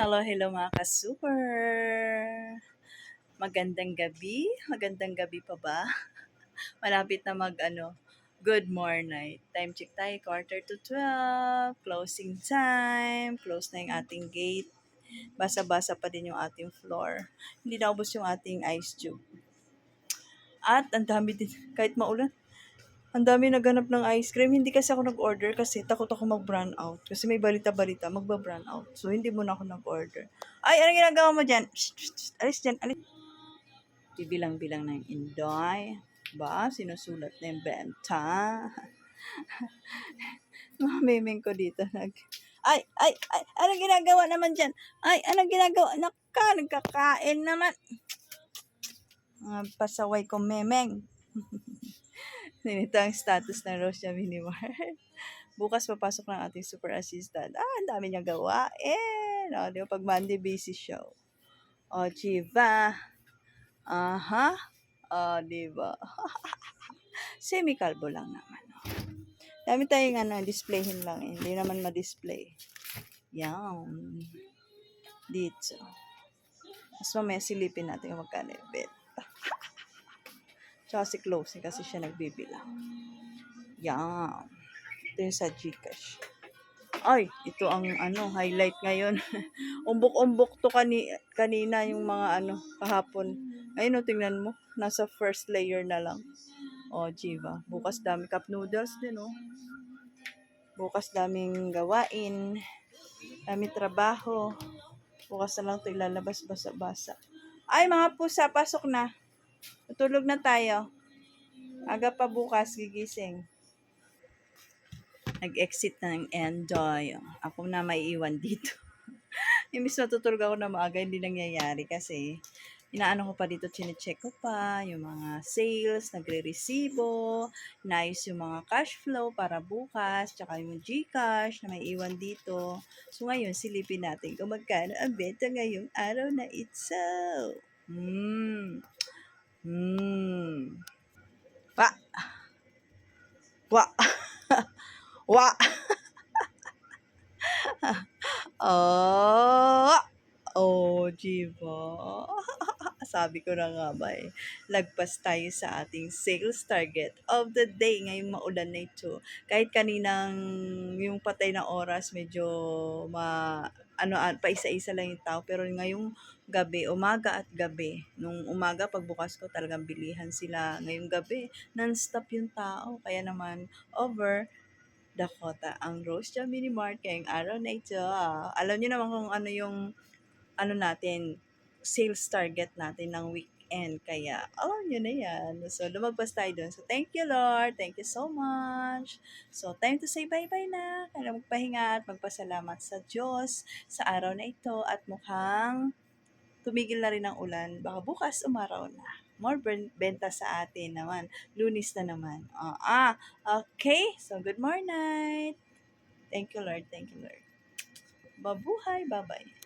Hello, hello mga ka-super! Magandang gabi? Magandang gabi pa ba? Malapit na mag ano, good morning. Time check tayo, quarter to 12. Closing time. Close na yung ating gate. Basa-basa pa din yung ating floor. Hindi naubos yung ating ice tube. At ang dami din, kahit maulan, ang dami naghanap ng ice cream. Hindi kasi ako nag-order kasi takot ako mag-brown out. Kasi may balita-balita, magba-brown out. So, hindi muna ako nag-order. Ay, anong ginagawa mo dyan? Shh, shh, shh. Alis dyan, alis. Bibilang-bilang na yung Indoy. Ba, sinusulat na yung benta. Mga memeng ko dito nag... Ay, ay, ay, anong ginagawa naman dyan? Ay, anong ginagawa? Naka, nagkakain naman. Mga pasaway ko memeng. Ito ang status ng Rosia Minimar. Bukas papasok ng ating super assistant. Ah, ang dami niyang gawain. O, di ba? Pag Monday busy show. O, Chiva. Aha. O, di ba? Semi-calbo lang naman. O. Dami tayong ano, displayhin lang. Hindi naman ma-display. Yan. Dito. Mas mamaya silipin natin kung magkano yung bet. Tsaka si closing kasi siya nagbibilang. Yan. Ito yung sa Gcash. Ay, ito ang ano, highlight ngayon. Umbok-umbok to kani kanina yung mga ano, kahapon. Ayun o, tingnan mo. Nasa first layer na lang. O, Jiva. Bukas dami cup noodles din, o. Bukas daming gawain. Dami trabaho. Bukas na lang ito ilalabas basa-basa. Ay, mga pusa, pasok na. Tutulog na tayo. Aga pa bukas, gigising. Nag-exit ng Enjoy. Ako na may iwan dito. Imbis matutulog ako na maaga, hindi nangyayari kasi inaano ko pa dito, chinecheck ko pa yung mga sales, nagre-resibo, naayos yung mga cash flow para bukas, tsaka yung Gcash na may iwan dito. So ngayon, silipin natin kung magkano ang benta ngayong araw na ito. Hmm. Wa. oh. Oh, Jiva. Sabi ko na nga ba eh. Lagpas tayo sa ating sales target of the day. Ngayong maulan na ito. Kahit kaninang yung patay na oras, medyo ma, ano, ah, pa isa-isa lang yung tao. Pero ngayong gabi, umaga at gabi. Nung umaga, pagbukas ko, talagang bilihan sila. Ngayong gabi, non-stop yung tao. Kaya naman, over Dakota, ang Rose Jam Mini Mart ngayong araw na ito. ah. Alam niyo naman kung ano yung ano natin, sales target natin ng weekend. Kaya, alam nyo na yan. So, lumagpas tayo dun. So, thank you, Lord. Thank you so much. So, time to say bye-bye na. Kaya magpahinga at magpasalamat sa Diyos sa araw na ito. At mukhang tumigil na rin ang ulan. Baka bukas umaraw na. More ben- benta sa atin naman. Lunis na naman. Ah, ah, okay. So, good morning. Thank you, Lord. Thank you, Lord. Babuhay. Bye-bye.